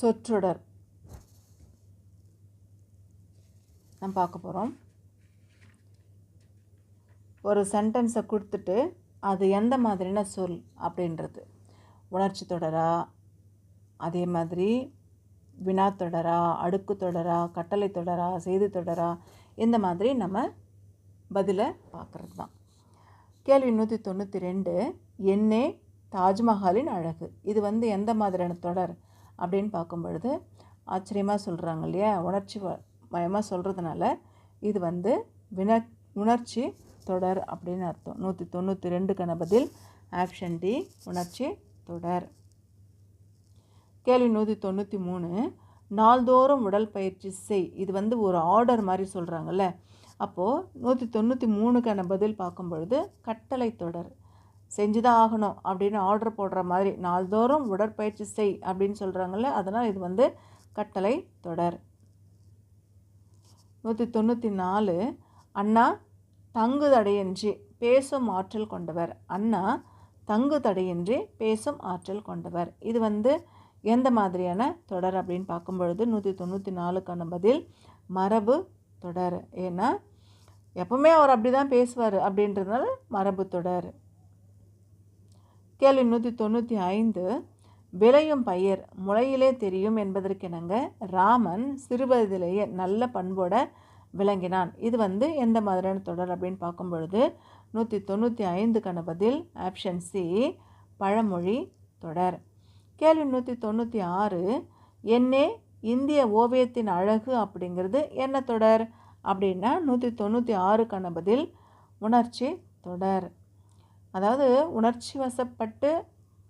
சொற்றொடர். நம்ம பார்க்க போகிறோம் ஒரு சென்டென்ஸை கொடுத்துட்டு அது எந்த மாதிரியான சொல் அப்படின்றது. உணர்ச்சி தொடரா அதே மாதிரி வினா தொடரா அடுக்கு தொடரா கட்டளை தொடரா செய்தி தொடரா இந்த மாதிரி நம்ம பதிலை பார்க்குறது தான். கேள்வி நூற்றி தொண்ணூற்றி ரெண்டு என்னே தாஜ்மஹாலின் அழகு. இது வந்து எந்த மாதிரியான தொடர்? அப்படின்னு பார்க்கும் பொழுது ஆச்சரியமாக சொல்கிறாங்க இல்லையா? உணர்ச்சி வ- மயமாக சொல்கிறதுனால இது வந்து வின உணர்ச்சி தொடர் அப்படின்னு அர்த்தம். நூற்றி தொண்ணூற்றி ரெண்டுக்கான பதில் ஆப்ஷன் டி உணர்ச்சி தொடர். கேள்வி நூற்றி தொண்ணூற்றி மூணு நாள்தோறும் உடல் பயிற்சி செய். இது வந்து ஒரு ஆர்டர் மாதிரி சொல்கிறாங்கல்ல அப்போது நூற்றி தொண்ணூற்றி மூணுக்கான பதில் பார்க்கும் பொழுது கட்டளை தொடர். செஞ்சு தான் ஆகணும் அப்படின்னு ஆர்டர் போடுற மாதிரி. நாள்தோறும் உடற்பயிற்சி செய் அப்படின்னு சொல்கிறாங்கல்ல அதனால் இது வந்து கட்டளை தொடர். நூற்றி தொண்ணூற்றி நாலு அண்ணா தங்கு தடையின்றி பேசும் ஆற்றல் கொண்டவர். அண்ணா தங்கு தடையின்றி பேசும் ஆற்றல் கொண்டவர். இது வந்து எந்த மாதிரியான தொடர் அப்படின்னு பார்க்கும் பொழுது நூற்றி தொண்ணூற்றி நாலுக்கான பதில் மரபு தொடர். ஏன்னா எப்பவுமே அவர் அப்படி தான் பேசுவார் அப்படின்றதுனால மரபு தொடர். கேள்வி நூற்றி தொண்ணூற்றி ஐந்து விளையும் பயிர் முளையிலே தெரியும் என்பதற்கிணங்க ராமன் சிறுவயதிலேயே நல்ல பண்போட விளங்கினான். இது வந்து எந்த மாதிரியான தொடர் அப்படின்னு பார்க்கும் பொழுது நூற்றி தொண்ணூற்றி ஐந்துக்கான பதில் ஆப்ஷன் சி பழமொழி தொடர். கேள்வி நூற்றி தொண்ணூற்றி ஆறு என்னே இந்திய ஓவியத்தின் அழகு அப்படிங்கிறது என்ன தொடர்? அப்படின்னா நூற்றி தொண்ணூற்றி ஆறுக்கான பதில் உணர்ச்சி தொடர். அதாவது உணர்ச்சி வசப்பட்டு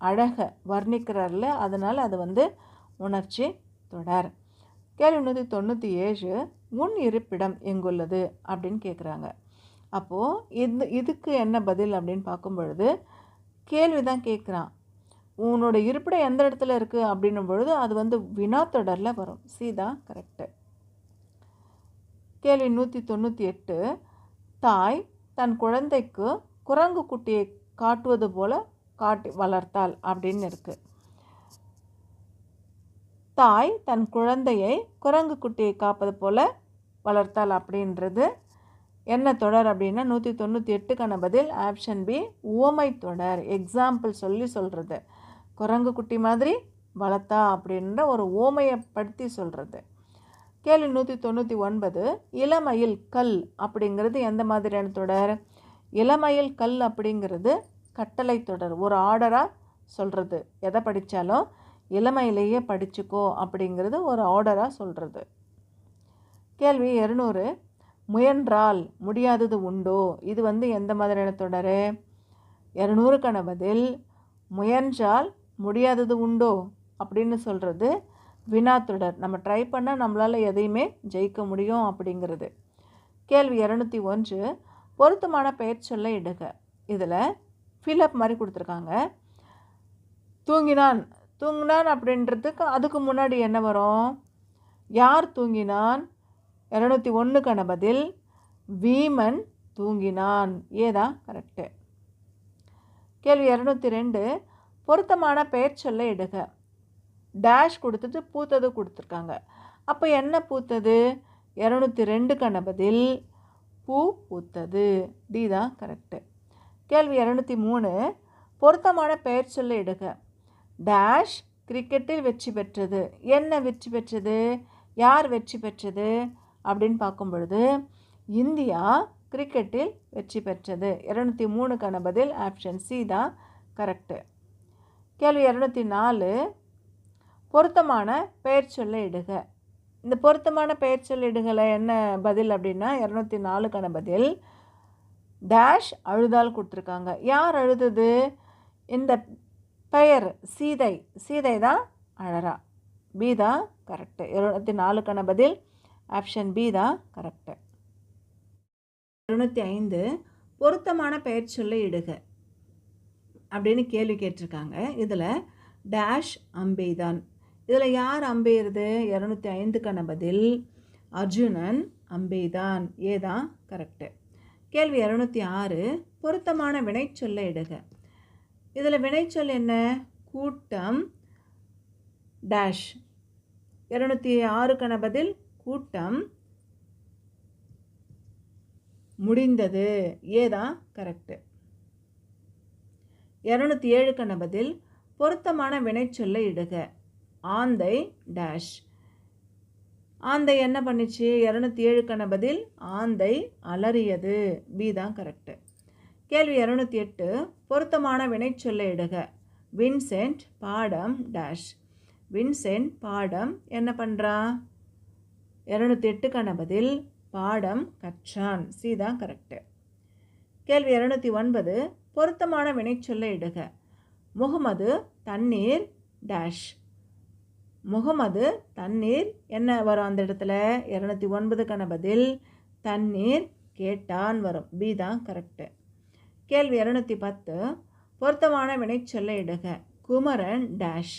அழகை வர்ணிக்கிறார்ல அதனால் அது வந்து உணர்ச்சி தொடர். கேள்வி நூற்றி தொண்ணூற்றி ஏழு உன் இருப்பிடம் எங்குள்ளது? அப்படின்னு கேட்குறாங்க அப்போது இது இதுக்கு என்ன பதில் அப்படின்னு பார்க்கும் பொழுது கேள்வி தான் கேட்குறான் உன்னோட இருப்பிடம் எந்த இடத்துல இருக்குது அப்படின்னும் பொழுது அது வந்து வினா தொடரில் வரும். சீதா கரெக்டு கேள்வி நூற்றி தொண்ணூற்றி எட்டு தாய் தன் குழந்தைக்கு குரங்கு குட்டியை காட்டுவது போல காட்டி வளர்த்தாள் அப்படின்னு இருக்கு. தாய் தன் குழந்தையை குரங்கு குட்டியை காப்பது போல வளர்த்தாள் அப்படின்றது. என்ன தொடர் அப்படின்னா நூற்றி தொண்ணூற்றி எட்டுக்கான பதில் ஆப்ஷன் பி உவமை தொடர். எக்ஸாம்பிள் சொல்லி சொல்கிறது குரங்கு குட்டி மாதிரி வளர்த்தா அப்படின்ற ஒரு ஓமையை படுத்தி சொல்கிறது கேள்வி நூற்றி தொண்ணூற்றி ஒன்பது இளமயில் கல் அப்படிங்கிறது எந்த மாதிரியான தொடர்? இளமயில் கல் அப்படிங்கிறது கட்டளை தொடர் ஒரு ஆர்டராக சொல்கிறது எதை படித்தாலும் இளமையிலேயே படிச்சுக்கோ அப்படிங்கிறது ஒரு ஆர்டராக சொல்கிறது கேள்வி இரநூறு. முயன்றால் முடியாதது உண்டோ? இது வந்து எந்த மாதிரியான தொடர்? இரநூறுக்கான பதில் முயன்றால் முடியாதது உண்டோ? அப்படின்னு சொல்கிறது வினா தொடர். நம்ம ட்ரை பண்ணால் நம்மளால் எதையுமே ஜெயிக்க முடியும் அப்படிங்கிறது. கேள்வி இரநூத்தி ஒன்று. பொருத்தமான பெயர் சொல்ல இடுக. இதில் ஃபில்அப் மாதிரி கொடுத்துருக்காங்க. தூங்கினான். தூங்கினான் அப்படின்றதுக்கு அதுக்கு முன்னாடி என்ன வரும்? யார் தூங்கினான்? இரநூத்தி ஒன்றுக்கான பதில் வீமன் தூங்கினான். ஏதா கரெக்டு கேள்வி இரநூத்தி ரெண்டு. பொருத்தமான பெயர் சொல்ல இடுக. டேஷ் கொடுத்துட்டு பூத்தது கொடுத்துருக்காங்க. அப்போ என்ன பூத்தது? இரநூத்தி ரெண்டுக்கான பதில் பூ பூத்தது டி தான் கரெக்டு கேள்வி இரநூத்தி மூணு. பொருத்தமான பெயர் சொல்ல இடுக. டேஷ் கிரிக்கெட்டில் வெற்றி பெற்றது. என்ன வெற்றி பெற்றது? யார் வெற்றி பெற்றது? அப்படின்னு பார்க்கும் பொழுது இந்தியா கிரிக்கெட்டில் வெற்றி பெற்றது. இரநூத்தி மூணுக்கான பதில் ஆப்ஷன் சி தான் கரெக்டு கேள்வி இரநூத்தி நாலு. பொருத்தமான பெயர் சொல்ல இடுக. இந்த பொருத்தமான பெயர் சொல்லிடுகளை என்ன பதில் அப்படின்னா இரநூத்தி நாலுக்கான பதில் டேஷ் அழுதால் கொடுத்துருக்காங்க. யார் அழுதது? இந்த பெயர் சீதை. சீதை தான் அழறா. பி தான் கரெக்டு இருநூற்றி நாலுக்கான பதில் ஆப்ஷன் பி தான் கரெக்டு இருநூத்தி ஐந்து பொருத்தமான பெயர் சொல்லை இடுக அப்படின்னு கேள்வி கேட்டிருக்காங்க. இதில் டேஷ் அம்பெய்தான் இதில் யார் அம்பெய்கிறது இரநூத்தி ஐந்துக்கான பதில் அர்ஜுனன் அம்பெய்தான். ஏதான் கரெக்டு கேள்வி இரநூத்தி ஆறு பொருத்தமான வினைச்சொல்லை இடுக. இதில் வினைச்சொல் என்ன? கூட்டம் டேஷ். இரநூத்தி ஆறுக்கான பதில் கூட்டம் முடிந்தது. ஏதான் கரெக்டு இரநூத்தி ஏழுக்கான பதில் பொருத்தமான வினைச்சொல்லை இடுக. ஆந்தை டேஷ் ஆந்தை என்ன பண்ணிச்சு? இரநூத்தி ஏழுக்கான பதில் ஆந்தை அலறியது. பி தான் கரெக்டு கேள்வி இரநூத்தி எட்டு. பொருத்தமான வினைச்சொல்லை இடுக. வின்சென்ட் பாடம் டேஷ் வின்சென்ட் பாடம் என்ன பண்ணுறான் இரநூத்தி எட்டுக்கான பதில் பாடம் கற்றான். சி தான் கரெக்டு கேள்வி இரநூத்தி ஒன்பது. பொருத்தமான வினைச்சொல்லை இடுக. முகமது தண்ணீர் டேஷ் முகமது தண்ணீர். என்ன வரும் அந்த இடத்துல? இரநூத்தி ஒன்பதுக்கான பதில் தண்ணீர் கேட்டான் வரும். பி தான் கரெக்டு கேள்வி இரநூத்தி பத்து. பொருத்தமான வினைச்சொல்லை இடுக. குமரன் டேஷ்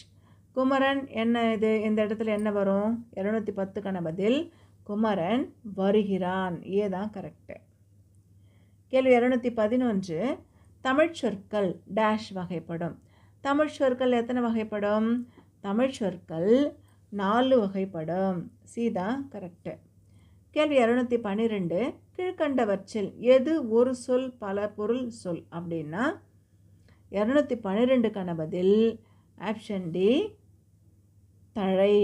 குமரன் என்ன இது? இந்த இடத்துல என்ன வரும்? இரநூத்தி பத்துக்கான பதில் குமரன் வருகிறான். ஏ தான் கரெக்டு கேள்வி இரநூத்தி பதினொன்று. தமிழ் சொற்கள் டேஷ் வகைப்படும். தமிழ் சொற்கள் எத்தனை வகைப்படும்? தமிழ் சொற்கள் நாலு வகைப்படும். சீதா கரெக்டு கேள்வி இரநூத்தி பன்னிரெண்டு. கீழ்கண்டவற்றில் எது ஒரு சொல் பல பொருள் சொல் அப்படின்னா இரநூத்தி பன்னிரெண்டுக்கான பதில் ஆப்ஷன் டி தழை.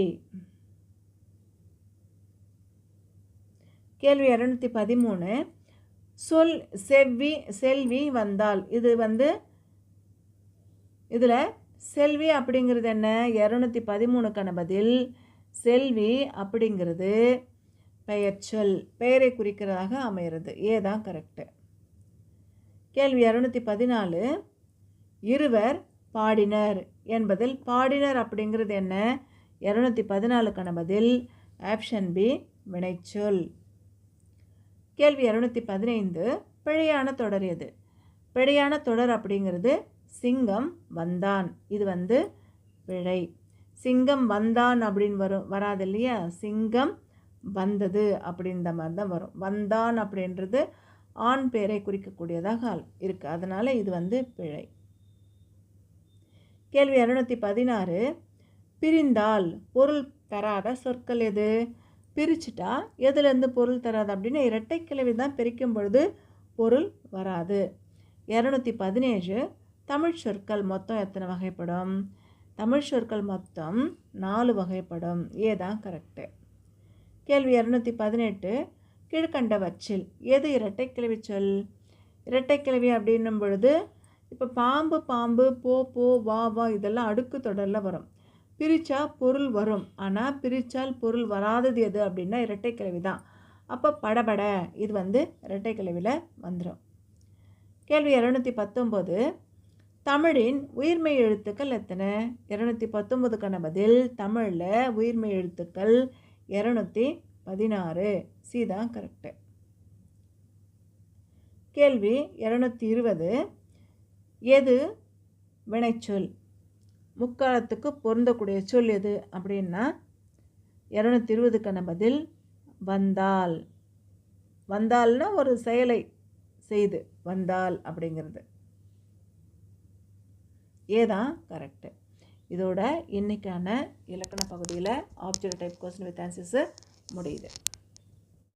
கேள்வி இரநூத்தி பதிமூணு. சொல் செவ்வி செல்வி வந்தால் இது வந்து இதில் செல்வி அப்படிங்கிறது என்ன? இரநூத்தி பதிமூணுக்கான பதில். செல்வி அப்படிங்கிறது பெயர்ச்சொல் பெயரை குறிக்கிறதாக அமைகிறது. ஏ தான் கரெக்டு கேள்வி இரநூத்தி பதினாலு. இருவர் பாடினர் என்பதில் பாடினர் அப்படிங்கிறது என்ன? இரநூத்தி பதினாலுக்கான பதில். ஆப்ஷன் பி வினைச்சொல். கேள்வி இரநூத்தி பதினைந்து. பிழையான தொடர் எது? பிழையான தொடர் அப்படிங்கிறது சிங்கம் வந்தான். இது வந்து பிழை. சிங்கம் வந்தான் அப்படின்னு வரும் வராது இல்லையா? சிங்கம் வந்தது அப்படின்ற மாதிரி தான் வரும். வந்தான் அப்படின்றது ஆண் பேரை குறிக்கக்கூடியதாக இருக்குது அதனால் இது வந்து பிழை. கேள்வி இரநூத்தி பதினாறு. பிரிந்தால் பொருள் தராத சொற்கள் எது? பிரிச்சுட்டா எதுலேருந்து பொருள் தராது அப்படின்னு இரட்டை கிழவி தான் பிரிக்கும் பொழுது பொருள் வராது. இரநூத்தி பதினேழு. தமிழ் சொற்கள் மொத்தம் எத்தனை வகைப்படும்? தமிழ் சொற்கள் மொத்தம் நாலு வகைப்படும். ஏ தான் கரெக்டு கேள்வி இரநூத்தி பதினெட்டு. கீழ்கண்டவற்றில் எது இரட்டை கிழவி சொல்? இரட்டை கிழவி அப்படின்னும் பொழுது இப்போ பாம்பு பாம்பு போ போ வா வா இதெல்லாம் அடுக்கு தொடரில் வரும். பிரித்தா பொருள் வரும். ஆனால் பிரித்தால் பொருள் வராதது எது அப்படின்னா இரட்டை கிழவி தான். அப்போ படபட இது வந்து இரட்டை கிழவியில் வந்துடும் கேள்வி இரநூத்தி பத்தொம்போது. தமிழின் உயிர்மை எழுத்துக்கள் எத்தனை? இரநூத்தி பத்தொம்போதுக்கான பதில் தமிழில் உயிர்மை எழுத்துக்கள் இரநூத்தி பதினாறு. சி தான் கரெக்டு கேள்வி இரநூத்தி இருபது. எது? வினைச்சொல். முக்காலத்துக்கு பொருந்தக்கூடிய சொல் எது அப்படின்னா இரநூத்தி இருபதுக்கான பதில் வந்தால். வந்தால்னா ஒரு செயலை செய்து வந்தால் அப்படிங்கிறது. ஏதான் கரெக்டு இதோட இன்றைக்கான இலக்கண பகுதியில் object type question with answers முடியுது.